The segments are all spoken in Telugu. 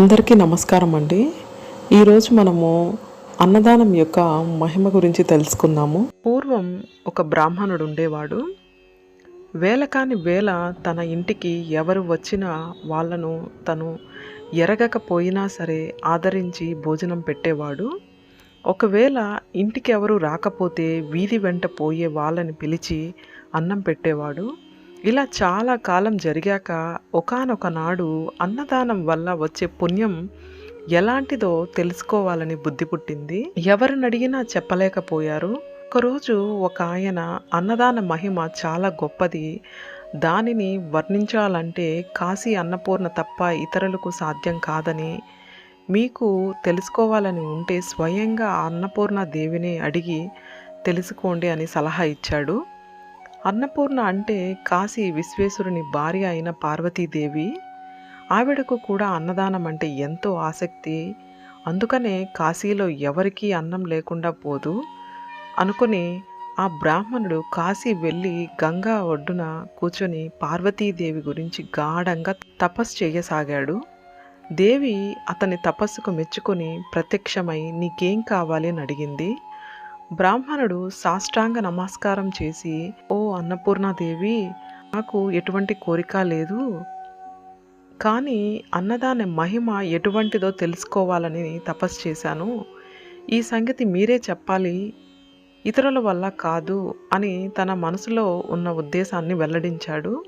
అందరికీ నమస్కారం అండి. ఈరోజు మనము అన్నదానం యొక్క మహిమ గురించి తెలుసుకుందాము. పూర్వం ఒక బ్రాహ్మణుడు ఉండేవాడు. వేల కాని వేల తన ఇంటికి ఎవరు వచ్చినా వాళ్ళను తను ఎరగకపోయినా సరే ఆదరించి భోజనం పెట్టేవాడు. ఒకవేళ ఇంటికి ఎవరు రాకపోతే వీధి వెంట పోయే వాళ్ళని పిలిచి అన్నం పెట్టేవాడు. ఇలా చాలా కాలం జరిగాక ఒకనొక నాడు అన్నదానం వల్ల వచ్చే పుణ్యం ఎలాంటిదో తెలుసుకోవాలని బుద్ధి పుట్టింది. ఎవరినడిగినా చెప్పలేకపోయారు. ఒకరోజు ఒక ఆయన అన్నదాన మహిమ చాలా గొప్పది. దానిని వర్ణించాలంటే కాశీ అన్నపూర్ణ తప్ప ఇతరులకు సాధ్యం కాదని మీకు తెలుసుకోవాలని ఉంటే స్వయంగా అన్నపూర్ణ దేవిని అడిగి తెలుసుకోండి అని సలహా ఇచ్చాడు. అన్నపూర్ణ అంటే కాశీ విశ్వేశ్వరుని భార్య అయిన పార్వతీదేవి. ఆవిడకు కూడా అన్నదానం అంటే ఎంతో ఆసక్తి. అందుకనే కాశీలో ఎవరికీ అన్నం లేకుండా పోదు. అనుకుని ఆ బ్రాహ్మణుడు కాశీ వెళ్ళి గంగా ఒడ్డున కూర్చొని పార్వతీదేవి గురించి గాఢంగా తపస్సు చేయసాగాడు. దేవి అతని తపస్సుకు మెచ్చుకొని ప్రత్యక్షమై నీకేం కావాలి? అని అడిగింది. బ్రాహ్మణుడు సాష్టాంగ నమస్కారం చేసి ఓ అన్నపూర్ణాదేవి నాకు ఎటువంటి కోరిక లేదు. కానీ అన్నదాన మహిమ ఎటువంటిదో తెలుసుకోవాలని తపస్సు చేశాను. ఈ సంగతి మీరే చెప్పాలి. ఇతరుల వల్ల కాదు అని తన మనసులో ఉన్న ఉద్దేశాన్ని వెల్లడించాడు.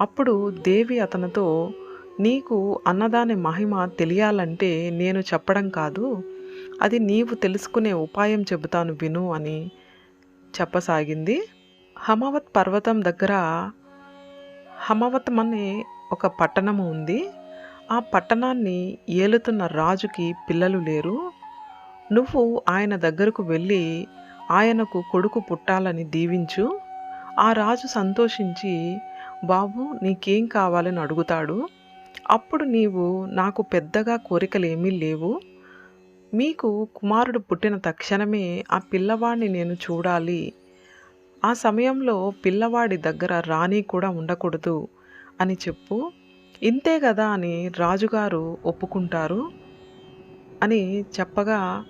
అప్పుడు దేవి అతనితో నీకు అన్నదాని మహిమ తెలియాలంటే నేను చెప్పడం కాదు. అది నీవు తెలుసుకునే ఉపాయం చెబుతాను విను అని చెప్పసాగింది. హమవత్ పర్వతం దగ్గర హమవతం అనే ఒక పట్టణము ఉంది. ఆ పట్టణాన్ని ఏలుతున్న రాజుకి పిల్లలు లేరు. నువ్వు ఆయన దగ్గరకు వెళ్ళి ఆయనకు కొడుకు పుట్టాలని దీవించు. ఆ రాజు సంతోషించి బాబు నీకేం కావాలని అడుగుతాడు? అప్పుడు నీవు నాకు పెద్దగా కోరికలు ఏమీ లేవు. మీకు కుమారుడు పుట్టిన తక్షణమే ఆ పిల్లవాడిని నేను చూడాలి. ఆ సమయంలో పిల్లవాడి దగ్గర రాణి కూడా ఉండకూడదు అని చెప్పు. ఇంతే కదా అని రాజుగారు ఒప్పుకుంటారు అని చెప్పగా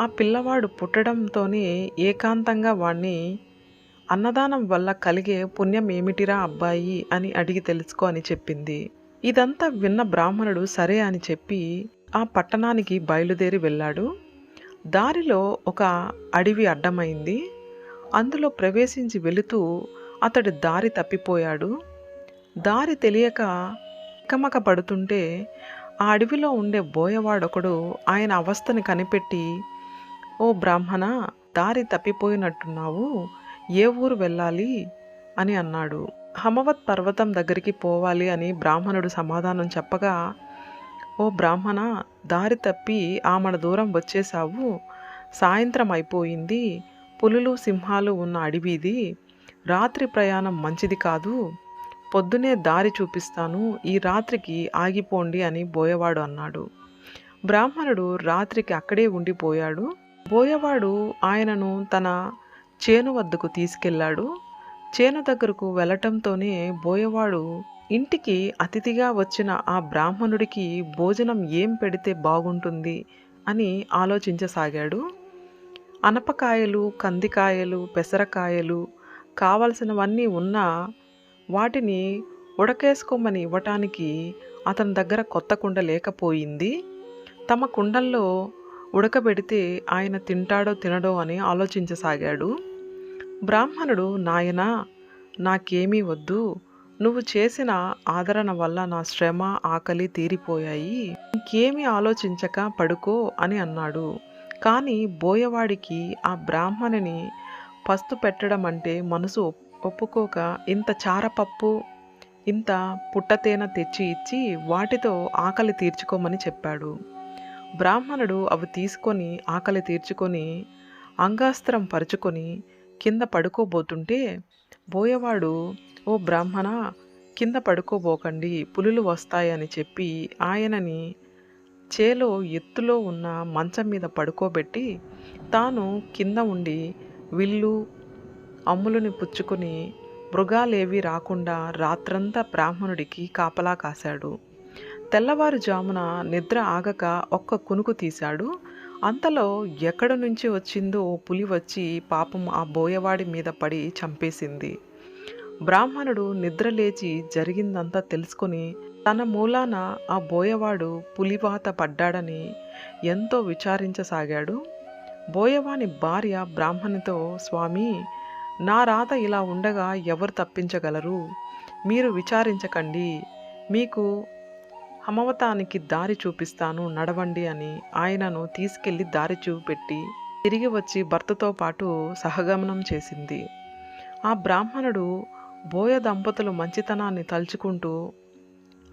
ఆ పిల్లవాడు పుట్టడంతోనే ఏకాంతంగా వాణ్ణి అన్నదానం వల్ల కలిగే పుణ్యం ఏమిటిరా అబ్బాయి అని అడిగి తెలుసుకో అని చెప్పింది. ఇదంతా విన్న బ్రాహ్మణుడు సరే అని చెప్పి ఆ పట్టణానికి బయలుదేరి వెళ్ళాడు. దారిలో ఒక అడవి అడ్డమైంది. అందులో ప్రవేశించి వెళుతూ అతడు దారి తప్పిపోయాడు. దారి తెలియక కమక పడుతుంటే ఆ అడవిలో ఉండే బోయవాడొకడు ఆయన అవస్థని కనిపెట్టి ఓ బ్రాహ్మణ దారి తప్పిపోయినట్టున్నావు. ఏ ఊరు వెళ్ళాలి? అని అన్నాడు. హమవత్ పర్వతం దగ్గరికి పోవాలి అని బ్రాహ్మణుడు సమాధానం చెప్పగా ఓ బ్రాహ్మణ దారి తప్పి ఆమడ దూరం వచ్చేశావు. సాయంత్రం అయిపోయింది పులులు సింహాలు ఉన్న అడవిది రాత్రి ప్రయాణం మంచిది కాదు. పొద్దునే దారి చూపిస్తాను ఈ రాత్రికి ఆగిపోండి అని బోయవాడు అన్నాడు. బ్రాహ్మణుడు రాత్రికి అక్కడే ఉండిపోయాడు. బోయవాడు ఆయనను తన చేను వద్దకు తీసుకెళ్ళాడు. చేను దగ్గరకు వెళ్ళటంతోనే బోయవాడు ఇంటికి అతిథిగా వచ్చిన ఆ బ్రాహ్మణుడికి భోజనం ఏం పెడితే బాగుంటుంది అని ఆలోచించసాగాడు. అనపకాయలు కందికాయలు పెసరకాయలు కావలసినవన్నీ ఉన్నా వాటిని ఉడకేసుకోమని ఇవ్వటానికి అతని దగ్గర కొత్త కుండ లేకపోయింది. తమ కుండల్లో ఉడకబెడితే ఆయన తింటాడో తినడో అని ఆలోచించసాగాడు. బ్రాహ్మణుడు నాయనా నాకేమీ వద్దు. నువ్వు చేసిన ఆదరణ వల్ల నా శ్రమ ఆకలి తీరిపోయాయి. ఇంకేమీ ఆలోచించక పడుకో అని అన్నాడు. కానీ బోయవాడికి ఆ బ్రాహ్మణిని పస్తు పెట్టడం అంటే మనసు ఒప్పుకోక ఇంత చారపప్పు ఇంత పుట్టతేన తెచ్చి ఇచ్చి వాటితో ఆకలి తీర్చుకోమని చెప్పాడు. బ్రాహ్మణుడు అవి తీసుకొని ఆకలి తీర్చుకొని అంగాస్త్రం పరుచుకొని కింద పడుకోబోతుంటే బోయవాడు ఓ బ్రాహ్మణ కింద పడుకోబోకండి పులులు వస్తాయని చెప్పి ఆయనని చేలో ఎత్తులో ఉన్న మంచం మీద పడుకోబెట్టి తాను కింద ఉండి విల్లు అమ్ములని పుచ్చుకొని మృగాలేవి రాకుండా రాత్రంతా బ్రాహ్మణుడికి కాపలా కాశాడు. తెల్లవారుజామున నిద్ర ఆగక ఒక్క కునుకు తీశాడు. అంతలో ఎక్కడ నుంచి వచ్చిందో పులి వచ్చి పాపం ఆ బోయవాడి మీద పడి చంపేసింది. బ్రాహ్మణుడు నిద్ర లేచి జరిగిందంతా తెలుసుకొని తన మూలాన ఆ బోయవాడు పులివాత పడ్డాడని ఎంతో విచారించసాగాడు. బోయవాని భార్య బ్రాహ్మణితో స్వామి నా రాత ఇలా ఉండగా ఎవరు తప్పించగలరు? మీరు విచారించకండి. మీకు హమవతానికి దారి చూపిస్తాను నడవండి అని ఆయనను తీసుకెళ్ళి దారి చూపెట్టి తిరిగి వచ్చి భర్తతో పాటు సహగమనం చేసింది. ఆ బ్రాహ్మణుడు బోయ దంపతులు మంచితనాన్ని తలుచుకుంటూ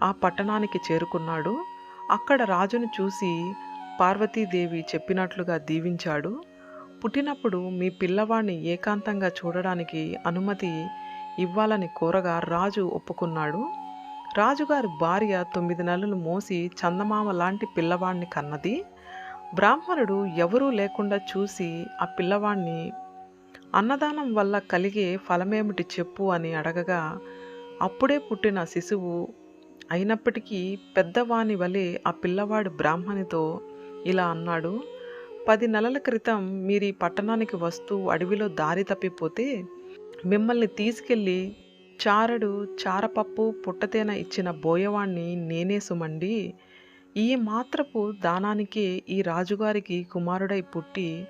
ఆ పట్టణానికి చేరుకున్నాడు. అక్కడ రాజును చూసి పార్వతీదేవి చెప్పినట్లుగా దీవించాడు. పుట్టినప్పుడు మీ పిల్లవాడిని ఏకాంతంగా చూడడానికి అనుమతి ఇవ్వాలని కోరగా రాజు ఒప్పుకున్నాడు. రాజుగారి భార్య తొమ్మిది నెలలు మోసి చందమామ లాంటి పిల్లవాడిని కన్నది. బ్రాహ్మణుడు ఎవరూ లేకుండా చూసి ఆ పిల్లవాడిని అన్నదానం వల్ల కలిగే ఫలమేమిటి చెప్పు అని అడగగా అప్పుడే పుట్టిన శిశువు అయినప్పటికీ పెద్దవాని వలె ఆ పిల్లవాడు బ్రాహ్మణితో ఇలా అన్నాడు. పది నెలల క్రితం మీరు ఈ పట్టణానికి వస్తూ అడవిలో దారి తప్పిపోతే మిమ్మల్ని తీసుకెళ్ళి చారడు చారపప్పు పుట్టతేన ఇచ్చిన బోయవాణ్ణి నేనే సుమండి. ఈ మాత్రపు దానానికే ఈ రాజుగారికి కుమారుడై పుట్టి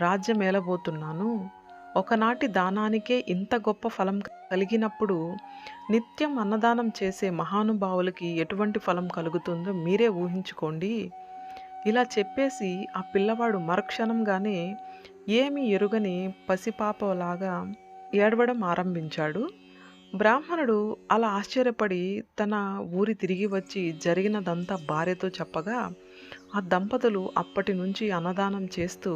రాజ్యమేలబోతున్నాను ఒకనాటి దానానికే ఇంత గొప్ప ఫలం కలిగినప్పుడు నిత్యం అన్నదానం చేసే మహానుభావులకి ఎటువంటి ఫలం కలుగుతుందో మీరే ఊహించుకోండి. ఇలా చెప్పేసి ఆ పిల్లవాడు మరుక్షణంగానే ఏమి ఎరుగని పసిపాపలాగా ఏడవడం ఆరంభించాడు. బ్రాహ్మణుడు అలా ఆశ్చర్యపడి తన ఊరి తిరిగి వచ్చి జరిగినదంతా భార్యతో చెప్పగా ఆ దంపతులు అప్పటి నుంచి అన్నదానం చేస్తూ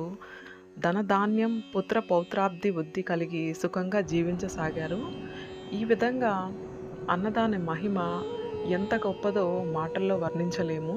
ధనధాన్యం పుత్ర పౌత్రాబ్ది వృద్ధి కలిగి సుఖంగా జీవించసాగారు. ఈ విధంగా అన్నదాన మహిమ ఎంత గొప్పదో మాటల్లో వర్ణించలేము.